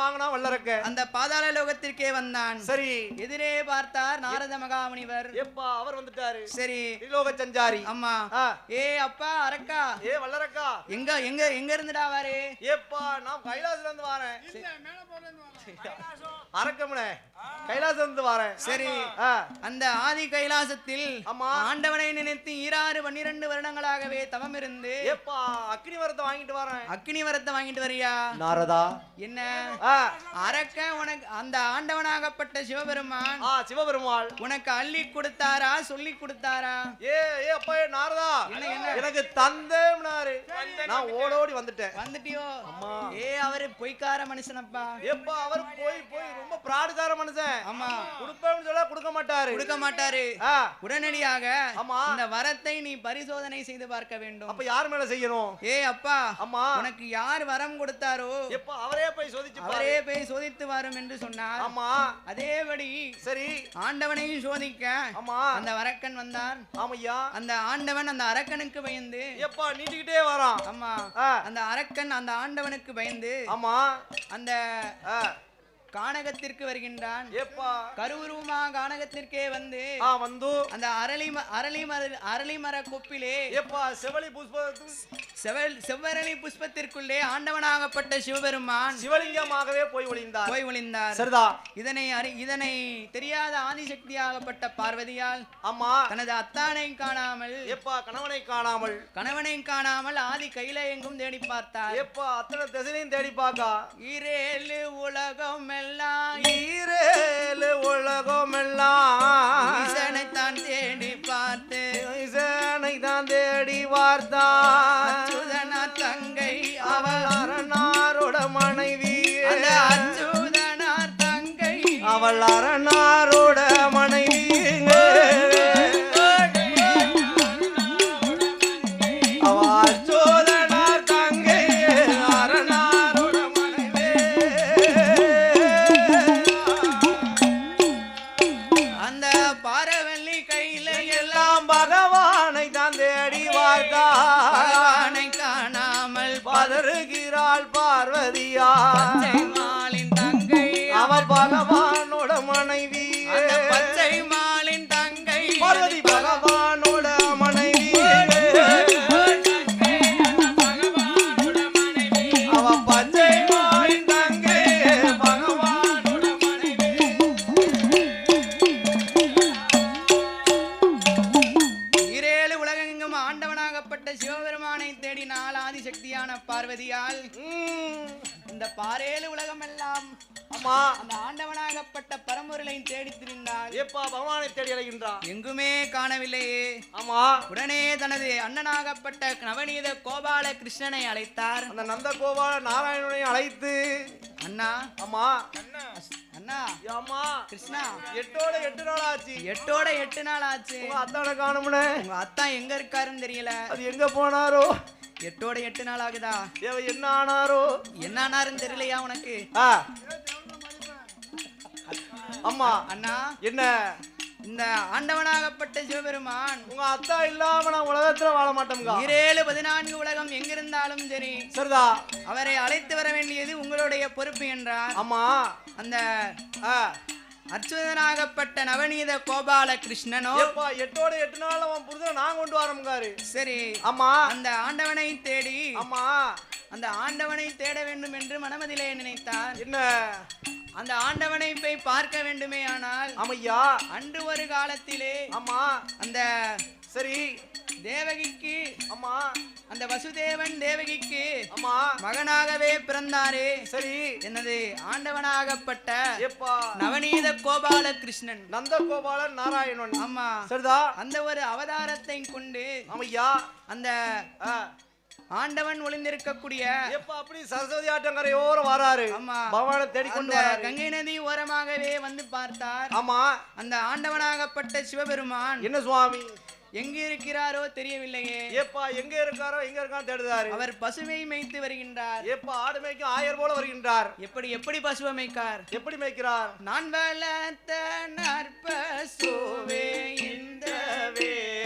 வாங்கினா வல்லரக்க. அந்த பாதாள லோகத்திற்கே வந்தான். சரி. எதிரே பார்த்தார் நாரத மகாமுனிவர் எப்பா அவர் வந்துட்டாரு. சரி. திரிலோக சஞ்சாரி. அம்மா. ஏ அப்பா அரக்கா. ஏ வல்லரக்கா. எங்க எங்க எங்க இருந்துடா வாரு ஏப்பா நான் கைலாசத்துல இருந்து வரேன். அரக்கமுனே. கைலாசத்துல இருந்து வரேன். சரி. அந்த ஆதி கைலாசத்தில் ஆமா. ஆண்டவனை நினைத்து ஈராறு பன்னிரண்டு வருடங்களாகவே தவம் இருந்து ஏப்பா அக்னி வரத்தை வாங்கிட்டு வரேன். அக்கினி வரத்தை வாங்கிட்டு வரியா? நாரதா. என்ன? அரக்க உனக்கு அந்த ஆண்டவனாகப்பட்ட சிவபெருமான் ஆ சிவபெருமாள். உனக்கு அள்ளி கொடுத்தாரா சொல்லி கொடுத்தாரா? ஏ ஏ அப்பா நாரதா? எனக்கு தந்தேம்னாரு. நான் ஓடோடி வந்துட்டேன். வந்துட்டியோ? அம்மா. ஏ அவரு பொய்க்கார மனுஷனப்பா. ஏப்பா அவர் போய் போய் ரொம்ப பிராடுகார மனுஷன். ஆமா. கொடுப்பேன்னு சொல்ல கொடுக்க மாட்டாரு. கொடுக்க மாட்டாரு. உடனடியாக ஆமா. இந்த வரத்தை நீ பரிசோதனை செய்து பார்க்க வேண்டும். அப்ப யார் மேல செய்யணும்? ஏ அப்பா. அம்மா உனக்கு யார் வரம் கொடுத்தாரோ எப்ப அவரே போய் சோதிச்சு அவரே போய் சோதித்து வரும் என்று சொன்னார். ஆமா. அதேபடி சரி. ஆண்டவனையும் சோதிக்க ஆமா. அந்த அரக்கன் வந்தான் ஆமையா. அந்த ஆண்டவன் அந்த அரக்கனுக்கு பயந்து எப்பா நீட்டிக்கிட்டே வரான். ஆமா. அந்த அரக்கன் அந்த ஆண்டவனுக்கு பயந்து ஆமா. அந்த கானகத்திற்கு வருகின்றான். கருவுருவமா கானகத்திற்கே வந்து வந்து. அந்த அரளி அரளி மர அரளி மர கொப்பிலே செவலி செவல் செவ்வரளி புஷ்பத்திற்குள்ளே ஆண்டவனாகப்பட்ட சிவபெருமான் சிவலிங்கமாகவே போய் ஒளிந்தார். போய் ஒளிந்தார். சரிதா. இதனை அறி இதனை தெரியாத ஆதிசக்தியாகப்பட்ட பார்வதியால் ஆமா. தனது அத்தானை காணாமல் ஏப்பா கணவனை காணாமல். கணவனை காணாமல் ஆதி கையில எங்கும் தேடி பார்த்தார். ஏப்பா அத்தனை திசையிலையும் தேடி பாக்கா ஈரேழு உலகம் எல்லாம் ஈரேலு உலகம் எல்லாம் ஈசனை தான் தேடி பார்த்து ஈசனை தான் தேடி பார்த்தான் அச்சுதனா தங்கை அவள் அரணாரோட மனைவி அந்த அச்சுதனார் தங்கை அவள் அரணாரோட ஆண்டவனாகப்பட்ட சிவபெருமானை தேடினால் ஆதிசக்தியான பார்வதியால். இந்த பாரேழு உலகமெல்லாம் ஆமா. அந்த ஆண்டவனாகப்பட்ட பரம்பொருளை தேடி திரிந்தாள். ஏப்பா பகவானை தேடி அழைகின்றான் எங்குமே காணவில்லையே. ஆமா. உடனே தனது அண்ணனாகப்பட்ட நவநீத கோபால கிருஷ்ணனை அழைத்தார். அந்த நந்தகோபால நாராயணனை அழைத்து அண்ணா. ஆமா. அண்ணா. ஆமா கிருஷ்ணா. எட்டோட எட்டு நாள் ஆச்சு எட்டோட எட்டு நாள் ஆச்சு உங்க அத்தானை காணும்னே உங்க அத்தா எங்க இருக்காருன்னு தெரியல. அது எங்க போனாரோ? எட்டோட எட்டு நாள் ஆகுதா? தேவ என்ன ஆனாரோ? என்னானாருன்னு தெரியலையா உனக்கு. அம்மா அண்ணா. என்ன? இந்த ஆண்டவனாகப்பட்ட சிவபெருமான் உங்க அத்தா இல்லாம நான் உலகத்துல வாழ மாட்டோம்கா. ஈரேழு பதினான்கு உலகம் எங்கிருந்தாலும் சரி சரிதா. அவரை அழைத்து வர வேண்டியது உங்களுடைய பொறுப்பு என்றார். அம்மா. அந்த ஆ. அச்சுதனாகப்பட்ட நவநீத கோபால கிருஷ்ணனோ ஏப்பா எட்டோட எட்டு நாள் அவன் புரிதல நான் கொண்டு வரமுங்காரு. சரி. அம்மா. அந்த ஆண்டவனை தேடி. அம்மா. அந்த ஆண்டவனை தேட வேண்டும் என்று மனமதிலே நினைத்தார். என்ன? அந்த ஆண்டவனை போய் பார்க்க வேண்டுமே ஆனால் அம்மையா அன்று ஒரு காலத்திலே அம்மா. அந்த சரி. தேவகிக்கு அம்மா. அந்த வசுதேவன் தேவகிக்கு அம்மா. மகனாகவே பிறந்தாரே. சரி. என்னது ஆண்டவனாகப்பட்ட ஏப்பா. நவநீத கோபால கிருஷ்ணன் நந்தகோபாலன் நாராயணன். ஆமா. சரிதா. அந்த ஒரு அவதாரத்தை கொண்டு அம்மையா அந்த. ஆண்டவன் ஒளிந்திருக்கக்கூடிய ஏப்பா அப்படி சரஸ்வதி ஆற்றங்கரையோரம் வராரு. ஆமா. பகவானை தேடி கொண்டு வராரு. கங்கை நதி ஓரமாகவே வந்து பார்த்தார். ஆமா. அந்த ஆண்டவனாகப்பட்ட சிவபெருமான் என்ன சுவாமி? எங்கு இருக்கிறாரோ தெரியவில்லையே. ஏப்பா எங்க இருக்காரோ எங்க இருக்கான்னு தேடுதாரு அவர் பசுவை மேய்த்து வருகின்றார். ஏப்பா ஆடு மேய்க்கும் ஆயர் போல வருகின்றார். எப்படி எப்படி பசுவை மேய்க்கார்? எப்படி மேய்க்கிறார்? நான் வளர்த்த நற்பசுவே இந்த வேளை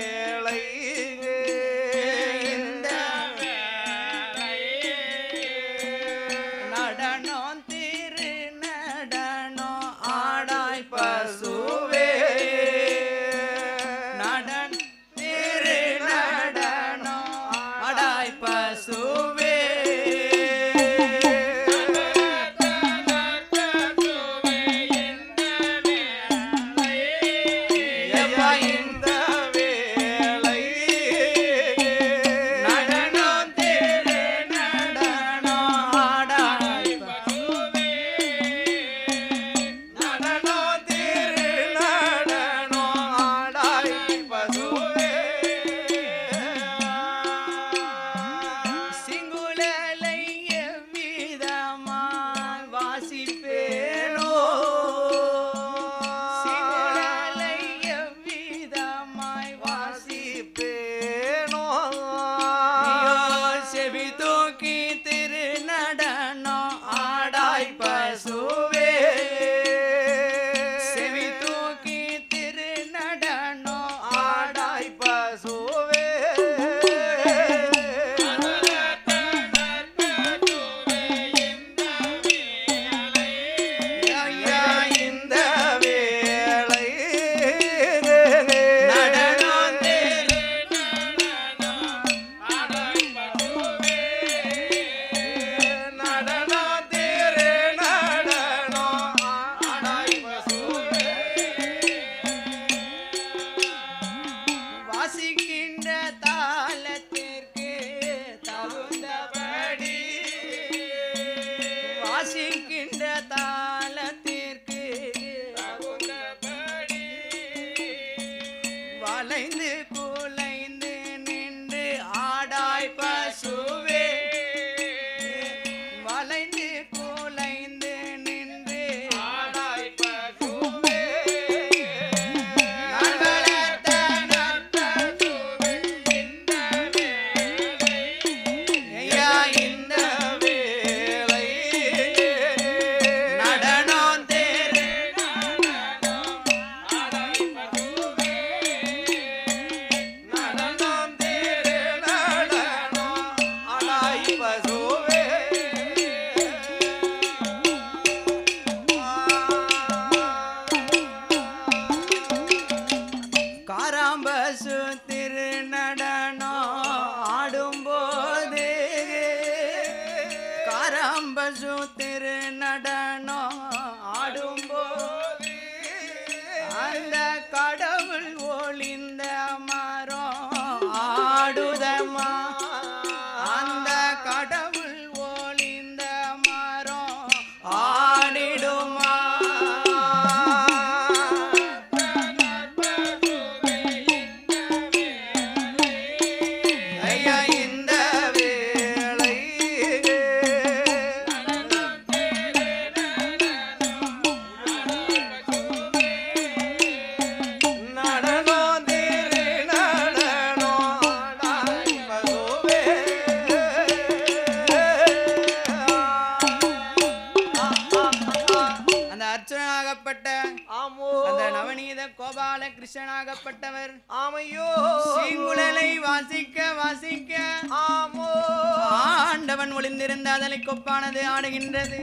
ஆடுகின்றது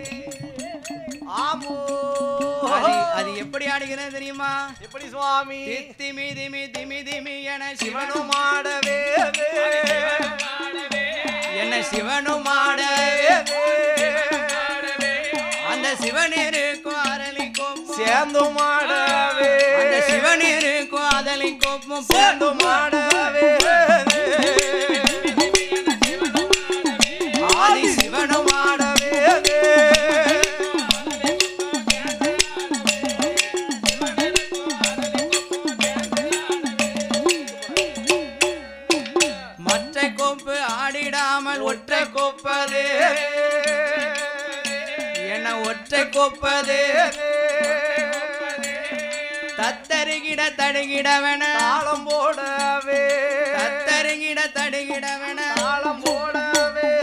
ஆமோ. அது எப்படி ஆடுகிறது தெரியுமா? எப்படி சுவாமி? திமி திமி திமி திமி என சிவனும் ஆடவே என்ன சிவனும் ஆட அந்த சிவன் இருக்கும் அரளி கோப்பும் சேர்ந்தும் ஆடவே. அந்த சிவன் இருக்கும் அதலை கோப்பும் சேர்ந்தும் ஆடவே ஒற்றை கோப்பது. தத்தருகிட தடுகிடவன. தாளம் போடவே. தத்தருகிட தடுகிடவன. தாளம் போடவே.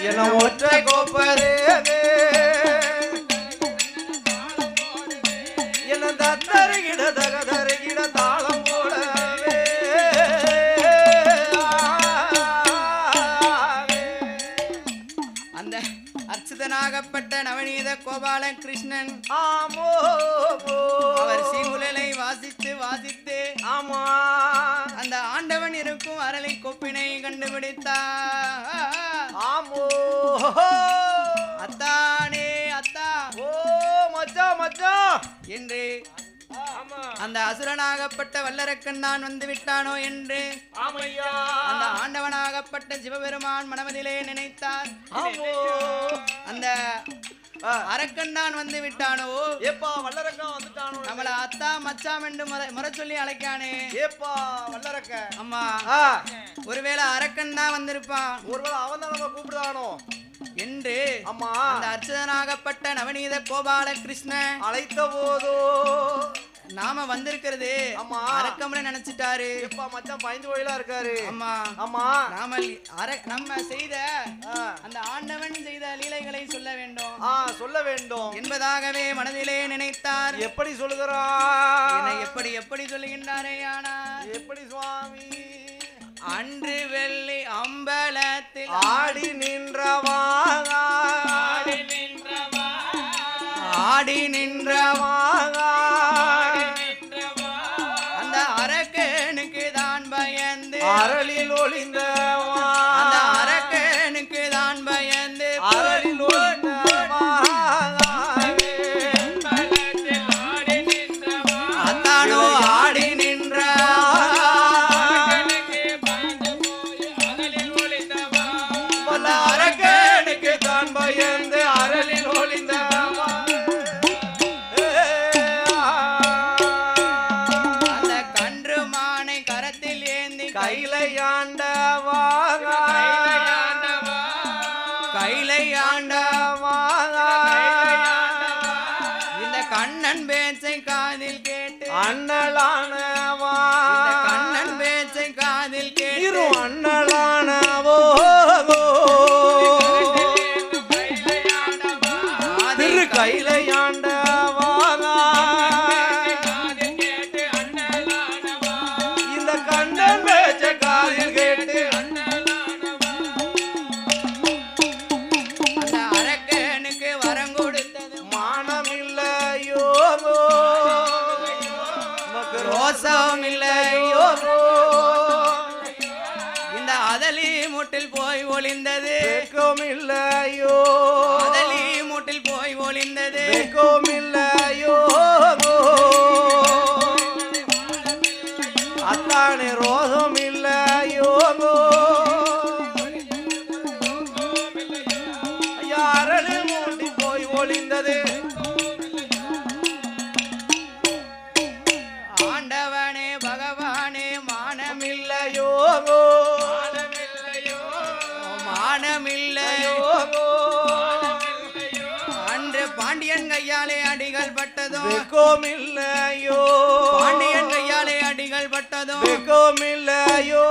என ஒற்றை கோப்பரே என தத்தருகிட தகதருகிட நவநீத கோபால கிருஷ்ணன். ஆமோ அவர் சீங்குழலை வாசித்து வாசித்து ஆமா. அந்த ஆண்டவன் இருக்கும் அரளை கொப்பினை கண்டுபிடித்தார். ஆமோ. அத்தானே அத்தா. ஓ மச்சான் மச்சான் என்று அந்த அசுரனாகப்பட்ட வல்லரக்கன் தான் வந்து விட்டானோ என்று அந்த ஆண்டவனாகப்பட்ட சிவபெருமான் மனமதிலே நினைத்தார். அந்த தான் வந்து விட்டானோ? ஏப்பா வல்லரக்கா வந்துட்டானோ? நம்மள அத்தா மச்சாம் என்று முறை சொல்லி அழைக்கானே. ஏப்பா வல்லரக்க. அம்மா ஒருவேளை அரக்கன் தான் வந்திருப்பான். ஒருவேளை அவன் தான் நம்ம கூப்பிடுதானோ என்று அம்மா. அந்த அர்ச்சதனாகப்பட்ட நவநீத கோபால கிருஷ்ண அழைத்த போதோ நாம வந்திருக்கிறது. ஆமா. அரக்கம்னு நினைச்சிட்டாரு. எப்பா மச்சான் பயந்து கோயிலா இருக்காரு. ஆமா. ஆமா. நாம நம்ம செய்த. அந்த ஆண்டவன் செய்த லீலைகளை சொல்ல வேண்டும். ஆ சொல்ல வேண்டும். என்பதாகவே மனதிலே நினைத்தார். எப்படி சொல்லுகிறான் என்னை எப்படி எப்படி சொல்லுகின்றாரே ஆனால். எப்படி சுவாமி? அன்று வெள்ளி அம்பலத்தில் ஆடி நின்றவாகா. ஆடி நின்ற வாகா அந்த ஒளிந்த வெக்கமில்லையோ. பாண்டியன் கையாலே அடிகள் பட்டதும் வெக்கமில்லையோ.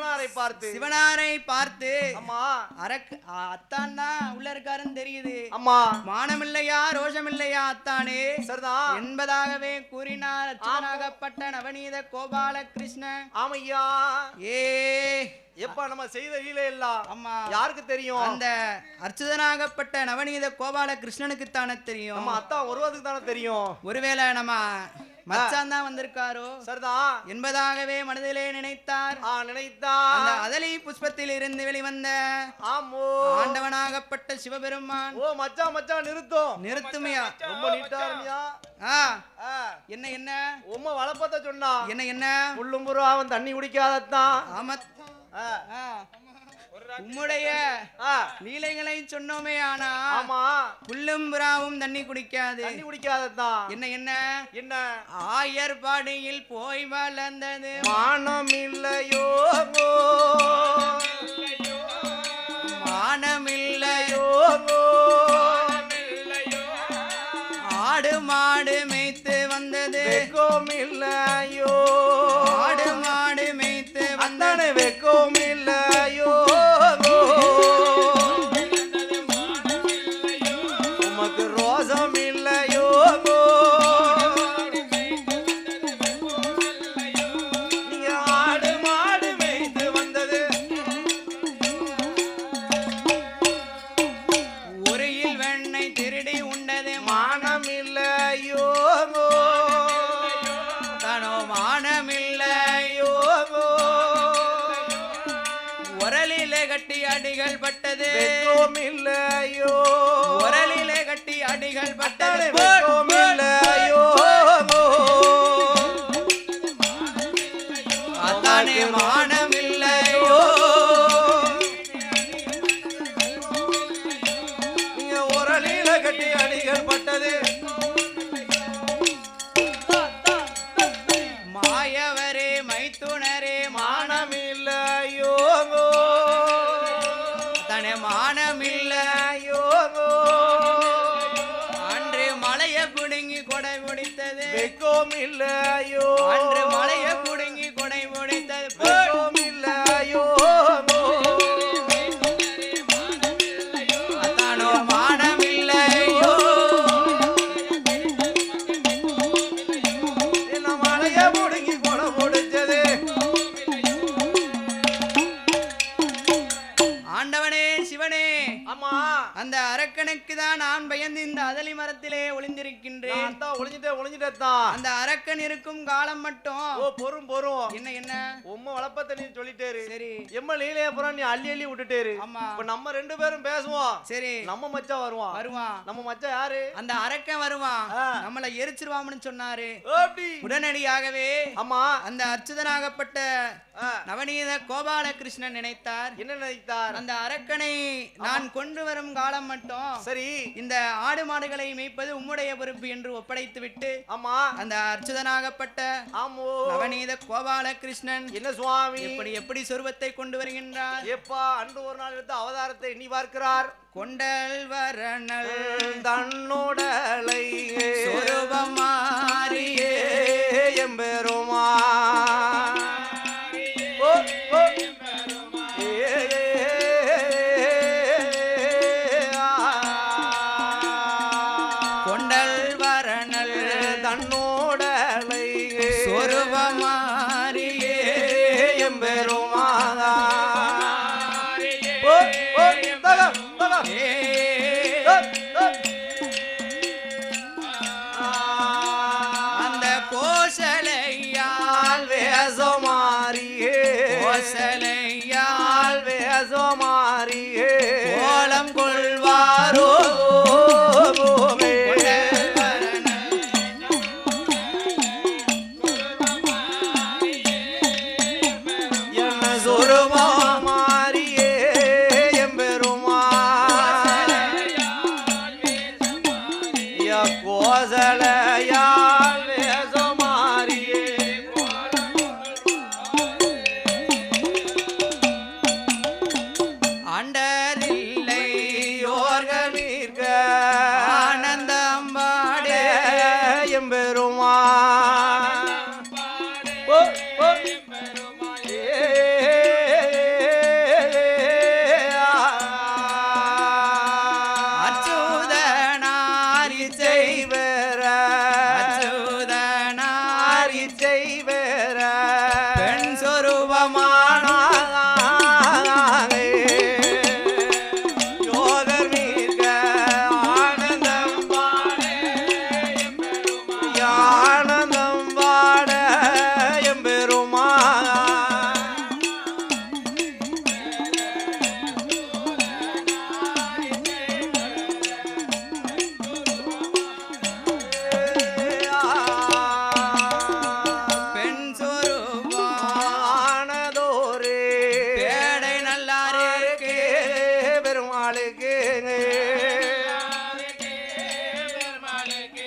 சிவனாரை பார்த்து. சிவனாரை பார்த்து அம்மா. அரக் அத்தான் தான் உள்ள இருக்காருன்னு தெரியுது. அம்மா. மானமில்லையா ரோஷமில்லையா அத்தானே? சரிதான் என்பதாகவே கூறினார் அச்சுதனாகப்பட்ட நவநீத கோபால கிருஷ்ணன் ஆமையா. ஏ. எப்பா நம்ம செய்த லீலை எல்லாம் அம்மா. யாருக்கு தெரியும்? அந்த அர்ச்சுதனாகப்பட்ட நவநீத கோபால கிருஷ்ணனுக்கு தானே தெரியும். நம்ம அத்தா ஒருவதுக்கு தானே தெரியும்? ஒருவேளை நம்ம மச்சான் தான் வந்திருக்காரோ? சரிதான் என்பதாகவே மனதிலே நினைத்தார். ஆ நினைத்தா அந்த அதலி புஷ்பத்தில் இருந்து வெளிவந்த ஆமோ. ஆண்டவனாகப்பட்ட சிவபெருமான். ஓ மச்சான் மச்சான் நிறுத்தும். நிறுத்துமையா? ரொம்ப நீட்டா இருந்தியா என்ன என்ன? உம்மை வளப்பத்த சொன்னா என்ன என்ன? புள்ளும் புறாவும் தண்ணி குடிக்காதத்தான். ஆமா. உம்முடைய லீலைகளை சொன்னோமே ஆனா ஆமா. புல்லும் புறாவும் தண்ணி குடிக்காது. தண்ணி குடிக்காதத்தான் என்ன என்ன? என்ன? ஆயர்பாடியில் போய் வளர்ந்தது. மானம் இல்லையோ மாயவரே மைத்துனரே மானமில்லையோ தனே மானமில்ல இல்லையோங்கோ அன்று மலைய புடுங்கி கொடை முடித்தது வெக்கம் இல்லையோ அன்று மலைய புடுங்கி அரக்கனுக்கு தான் நான் பயந்து இந்த அதலி மரத்திலே ஒளிந்திருக்கின்றேன். நான் தான் ஒளிஞ்சிட்டேன் ஒளிஞ்சிட்டேன் தான் அந்த அரக்கன் இருக்கும் காலம் மட்டும். ஓ பொறும் பொறும். என்ன என்ன? உம்ம வளப்பத்த நீ சொல்லிட்டேரு. சரி. எம்ம லீலையப்புறம் நீ அள்ளி அள்ளி விட்டுட்டேரு. ஆமா. இப்ப நம்ம ரெண்டு பேரும் பேசுவோம். சரி. நம்ம மச்சான் வருவான். வருவான். நம்ம மச்சான் யாரு? அந்த அரக்கன் வருவான். நம்மளை எரிச்சிருவாம்னு சொன்னாரு. உடனடியாகவே ஆமா. அந்த அர்ச்சுதனாகப்பட்ட நவநீத கோபாலகிருஷ்ணன் நினைத்தார். என்ன நினைத்தார்? அந்த அரக்கனை நான் கொண்டு வரும் காலம் மட்டும் சரி. இந்த ஆடு மாடுகளை மேய்ப்பது உம்முடைய பொறுப்பு என்று ஒப்படைத்து விட்டு ஆமா. அந்த அர்ச்சுதனாகப்பட்ட ஆமோ. நவநீத கோபாலகிருஷ்ணன் என்ன சுவாமி? எப்படி எப்படி சொருபத்தை கொண்டு வருகின்றார்? எப்பா அன்று ஒரு நாள் எடுத்த அவதாரத்தை எண்ணி பார்க்கிறார். கொண்டல் வரணல் தன்னோடலை பெருமாளுக்கு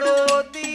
ಕೊಡೋದಿ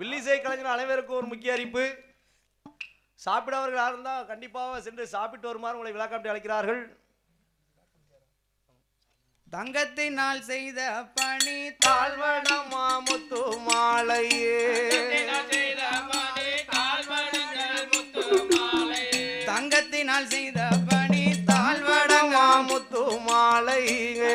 வில்லிசை கலைஞர் அனைவருக்கும் ஒரு முக்கிய அறிவிப்பு. சாப்பிடாதவர்கள் யார் இருந்தால் கண்டிப்பாக சென்று சாப்பிட்டு வருமாறு உங்களை விழாக்காட்டி அழைக்கிறார்கள். தங்கத்தினால் செய்த பணி தாழ்வட மாமுத்து மாலையே. தங்கத்தினால் செய்த பணி தாழ்வட மாமுத்து மாலையே.